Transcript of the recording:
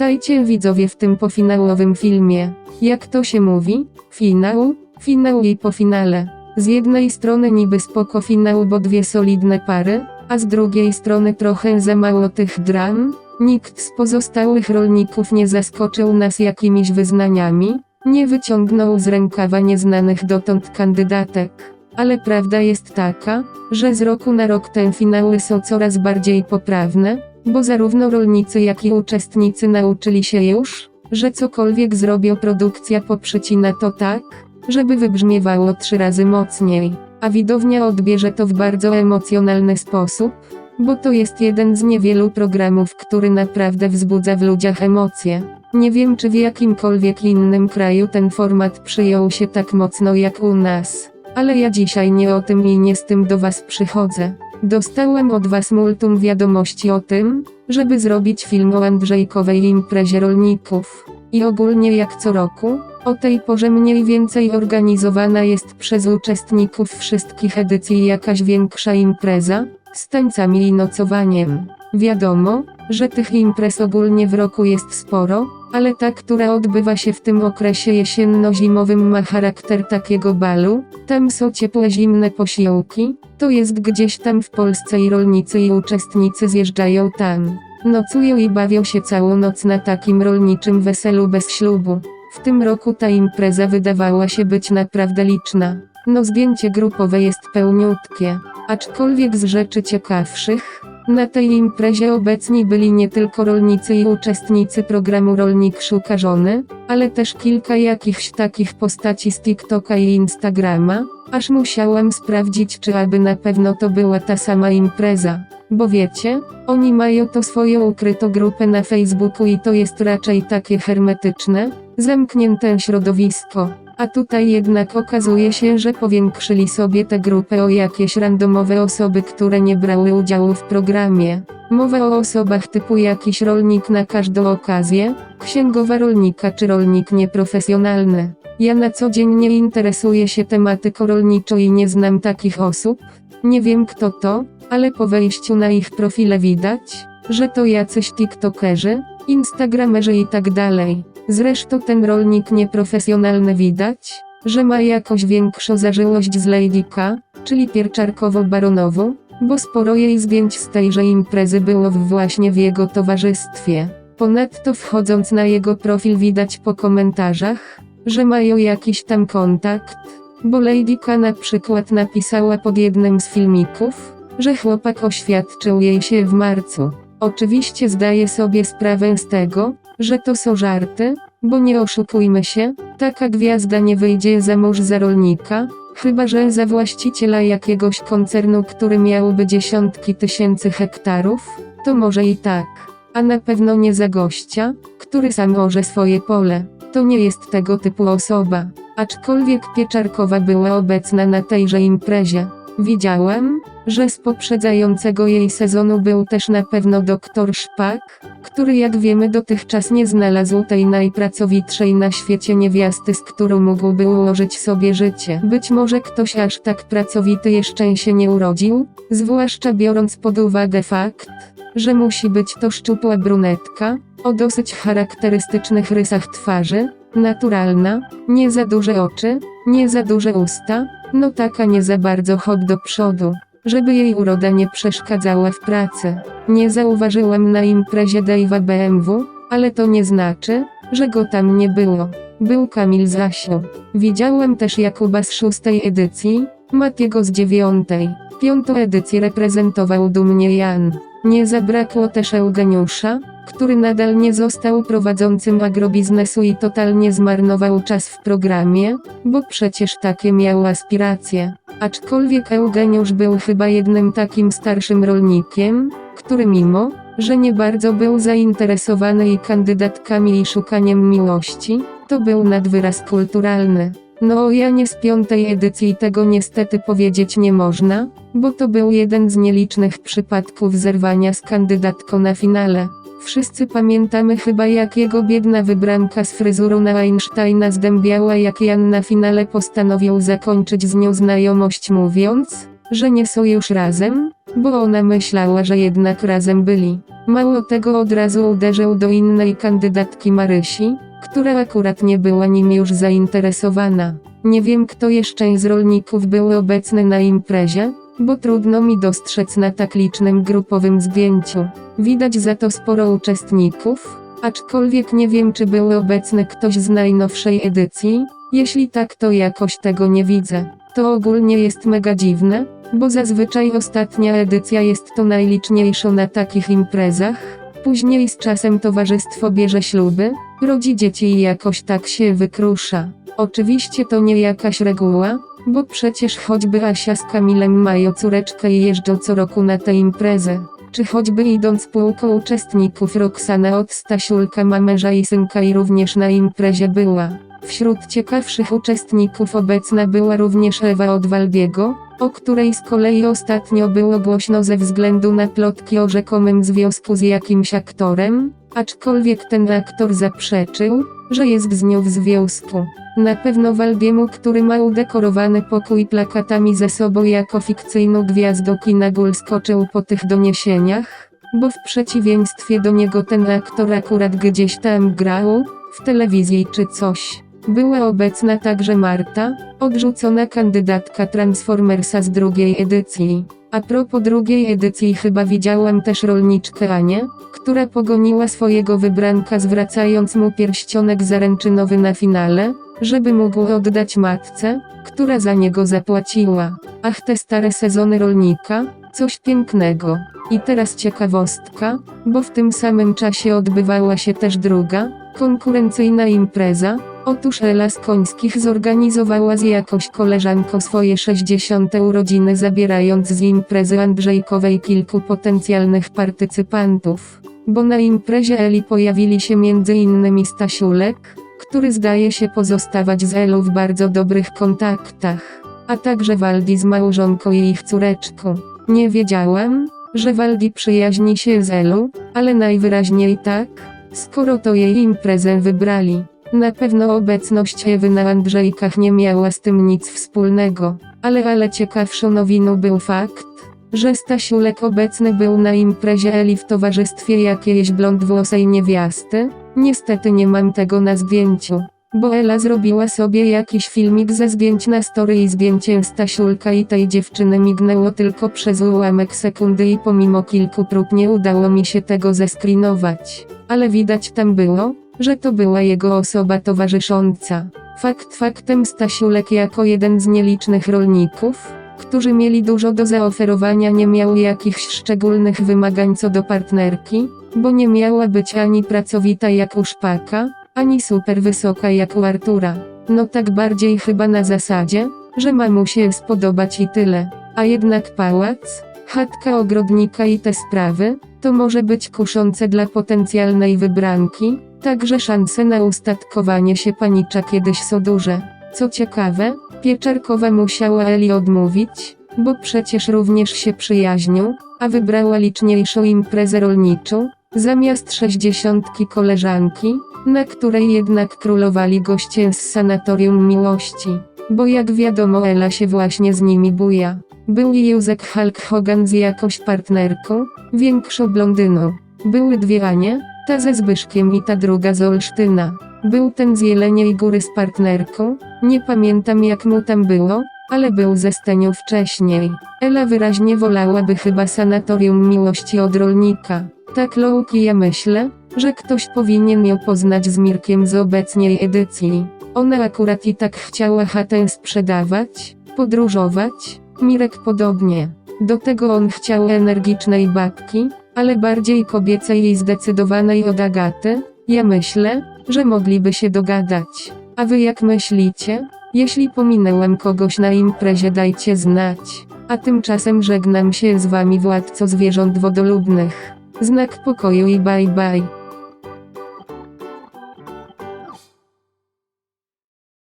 Witajcie widzowie w tym pofinałowym filmie. Jak to się mówi? Finał? Finał i po finale. Z jednej strony niby spoko finał, bo dwie solidne pary, a z drugiej strony trochę za mało tych dram. Nikt z pozostałych rolników nie zaskoczył nas jakimiś wyznaniami, nie wyciągnął z rękawa nieznanych dotąd kandydatek. Ale prawda jest taka, że z roku na rok te finały są coraz bardziej poprawne, bo zarówno rolnicy jak i uczestnicy nauczyli się już, że cokolwiek zrobią produkcja poprzecina to tak, żeby wybrzmiewało trzy razy mocniej, a widownia odbierze to w bardzo emocjonalny sposób, bo to jest jeden z niewielu programów, który naprawdę wzbudza w ludziach emocje. Nie wiem czy w jakimkolwiek innym kraju ten format przyjął się tak mocno jak u nas. Ale ja dzisiaj nie o tym i nie z tym do was przychodzę. Dostałem od was multum wiadomości o tym, żeby zrobić film o Andrzejkowej imprezie rolników. I ogólnie jak co roku, o tej porze mniej więcej organizowana jest przez uczestników wszystkich edycji jakaś większa impreza, z tańcami i nocowaniem. Wiadomo, że tych imprez ogólnie w roku jest sporo, ale ta, która odbywa się w tym okresie jesienno-zimowym ma charakter takiego balu, tam są ciepłe zimne posiłki, to jest gdzieś tam w Polsce i rolnicy i uczestnicy zjeżdżają tam. Nocują i bawią się całą noc na takim rolniczym weselu bez ślubu. W tym roku ta impreza wydawała się być naprawdę liczna. No zdjęcie grupowe jest pełniutkie. Aczkolwiek z rzeczy ciekawszych, na tej imprezie obecni byli nie tylko rolnicy i uczestnicy programu Rolnik Szuka Żony, ale też kilka jakichś takich postaci z TikToka i Instagrama, aż musiałam sprawdzić czy aby na pewno to była ta sama impreza. Bo wiecie, oni mają to swoją ukrytą grupę na Facebooku i to jest raczej takie hermetyczne, zamknięte środowisko. A tutaj jednak okazuje się, że powiększyli sobie tę grupę o jakieś randomowe osoby, które nie brały udziału w programie. Mowa o osobach typu jakiś rolnik na każdą okazję, księgowa rolnika czy rolnik nieprofesjonalny. Ja na co dzień nie interesuję się tematyką rolniczą i nie znam takich osób. Nie wiem kto to, ale po wejściu na ich profile widać, że to jacyś tiktokerzy, instagramerzy i tak dalej. Zresztą ten rolnik nieprofesjonalny widać, że ma jakoś większą zażyłość z Lady K, czyli pierczarkowo-baronową, bo sporo jej zdjęć z tejże imprezy było właśnie w jego towarzystwie. Ponadto wchodząc na jego profil widać po komentarzach, że mają jakiś tam kontakt, bo Lady K na przykład napisała pod jednym z filmików, że chłopak oświadczył jej się w marcu. Oczywiście zdaję sobie sprawę z tego, że to są żarty, bo nie oszukujmy się, taka gwiazda nie wyjdzie za mąż za rolnika, chyba że za właściciela jakiegoś koncernu, który miałby dziesiątki tysięcy hektarów, to może i tak. A na pewno nie za gościa, który sam może swoje pole. To nie jest tego typu osoba. Aczkolwiek Pieczarkowa była obecna na tejże imprezie. Widziałem, że z poprzedzającego jej sezonu był też na pewno doktor Szpak, który jak wiemy dotychczas nie znalazł tej najpracowitszej na świecie niewiasty, z którą mógłby ułożyć sobie życie. Być może ktoś aż tak pracowity jeszcze się nie urodził, zwłaszcza biorąc pod uwagę fakt, że musi być to szczupła brunetka, o dosyć charakterystycznych rysach twarzy, naturalna, nie za duże oczy, nie za duże usta, no taka nie za bardzo hop do przodu, żeby jej uroda nie przeszkadzała w pracy. Nie zauważyłem na imprezie Dave'a BMW, ale to nie znaczy, że go tam nie było. Był Kamil Zasiu. Widziałem też Jakuba z szóstej edycji, Matiego z dziewiątej. Piątą edycję reprezentował dumnie Jan. Nie zabrakło też Eugeniusza, który nadal nie został prowadzącym agrobiznesu i totalnie zmarnował czas w programie, bo przecież takie miał aspiracje. Aczkolwiek Eugeniusz był chyba jednym takim starszym rolnikiem, który mimo, że nie bardzo był zainteresowany i kandydatkami i szukaniem miłości, to był nad wyraz kulturalny. No o Janie z piątej edycji tego niestety powiedzieć nie można, bo to był jeden z nielicznych przypadków zerwania z kandydatką na finale. Wszyscy pamiętamy chyba jak jego biedna wybranka z fryzurą na Einsteina zdębiała jak Jan na finale postanowił zakończyć z nią znajomość mówiąc, że nie są już razem, bo ona myślała, że jednak razem byli. Mało tego od razu uderzył do innej kandydatki Marysi, która akurat nie była nim już zainteresowana. Nie wiem kto jeszcze z rolników był obecny na imprezie, bo trudno mi dostrzec na tak licznym grupowym zdjęciu. Widać za to sporo uczestników, aczkolwiek nie wiem czy był obecny ktoś z najnowszej edycji, jeśli tak to jakoś tego nie widzę. To ogólnie jest mega dziwne, bo zazwyczaj ostatnia edycja jest to najliczniejsza na takich imprezach, później z czasem towarzystwo bierze śluby, rodzi dzieci i jakoś tak się wykrusza. Oczywiście to nie jakaś reguła, bo przecież choćby Asia z Kamilem mają córeczkę i jeżdżą co roku na tę imprezę. Czy choćby idąc półką uczestników Roxana od Stasiulka ma męża i synka i również na imprezie była. Wśród ciekawszych uczestników obecna była również Ewa od Waldiego, o której z kolei ostatnio było głośno ze względu na plotki o rzekomym związku z jakimś aktorem, aczkolwiek ten aktor zaprzeczył, że jest z nią w związku. Na pewno Waldiemu, który ma udekorowany pokój plakatami ze sobą jako fikcyjną gwiazdą kina Gul skoczył po tych doniesieniach, bo w przeciwieństwie do niego ten aktor akurat gdzieś tam grał, w telewizji czy coś. Była obecna także Marta, odrzucona kandydatka Transformersa z drugiej edycji. A propos drugiej edycji chyba widziałam też rolniczkę Anię, która pogoniła swojego wybranka zwracając mu pierścionek zaręczynowy na finale, żeby mógł oddać matce, która za niego zapłaciła. Ach te stare sezony rolnika, coś pięknego. I teraz ciekawostka, bo w tym samym czasie odbywała się też druga, konkurencyjna impreza, Otóż Ela z Końskich zorganizowała z jakąś koleżanką swoje 60. urodziny zabierając z imprezy Andrzejkowej kilku potencjalnych partycypantów. Bo na imprezie Eli pojawili się m.in. Stasiulek, który zdaje się pozostawać z Elą w bardzo dobrych kontaktach, a także Waldi z małżonką i ich córeczką. Nie wiedziałam, że Waldi przyjaźni się z Elą, ale najwyraźniej tak, skoro to jej imprezę wybrali. Na pewno obecność Ewy na Andrzejkach nie miała z tym nic wspólnego, ale ale ciekawszą nowiną był fakt, że Stasiulek obecny był na imprezie Eli w towarzystwie jakiejś blondwłosej niewiasty, niestety nie mam tego na zdjęciu. Bo Ela zrobiła sobie jakiś filmik ze zdjęć na story i zdjęciem Stasiulka i tej dziewczyny mignęło tylko przez ułamek sekundy i pomimo kilku prób nie udało mi się tego zeskrinować. Ale widać tam było, że to była jego osoba towarzysząca. Fakt faktem Stasiulek jako jeden z nielicznych rolników, którzy mieli dużo do zaoferowania nie miał jakichś szczególnych wymagań co do partnerki, bo nie miała być ani pracowita jak u Szpaka, ani super wysoka jak u Artura. No tak bardziej chyba na zasadzie, że ma mu się spodobać i tyle. A jednak pałac, chatka ogrodnika i te sprawy, to może być kuszące dla potencjalnej wybranki, także szanse na ustatkowanie się panicza kiedyś są duże. Co ciekawe, Pieczarkowa musiała Eli odmówić, bo przecież również się przyjaźnią, a wybrała liczniejszą imprezę rolniczą, zamiast sześćdziesiątki koleżanki, na której jednak królowali goście z sanatorium miłości. Bo jak wiadomo Ela się właśnie z nimi buja. Był Józek Hulk Hogan z jakąś partnerką, większą blondyną. Były dwie Anie, ta ze Zbyszkiem i ta druga z Olsztyna. Był ten z Jeleniej Góry z partnerką, nie pamiętam jak mu tam było, ale był ze Stenią wcześniej. Ela wyraźnie wolałaby chyba sanatorium miłości od rolnika. Tak Louki ja myślę, że ktoś powinien ją poznać z Mirkiem z obecnej edycji. Ona akurat i tak chciała chatę sprzedawać, podróżować, Mirek podobnie. Do tego on chciał energicznej babki, ale bardziej kobiecej i zdecydowanej od Agaty. Ja myślę, że mogliby się dogadać. A wy jak myślicie? Jeśli pominęłem kogoś na imprezie dajcie znać. A tymczasem żegnam się z wami władco zwierząt wodolubnych. Znak pokoju i bye bye.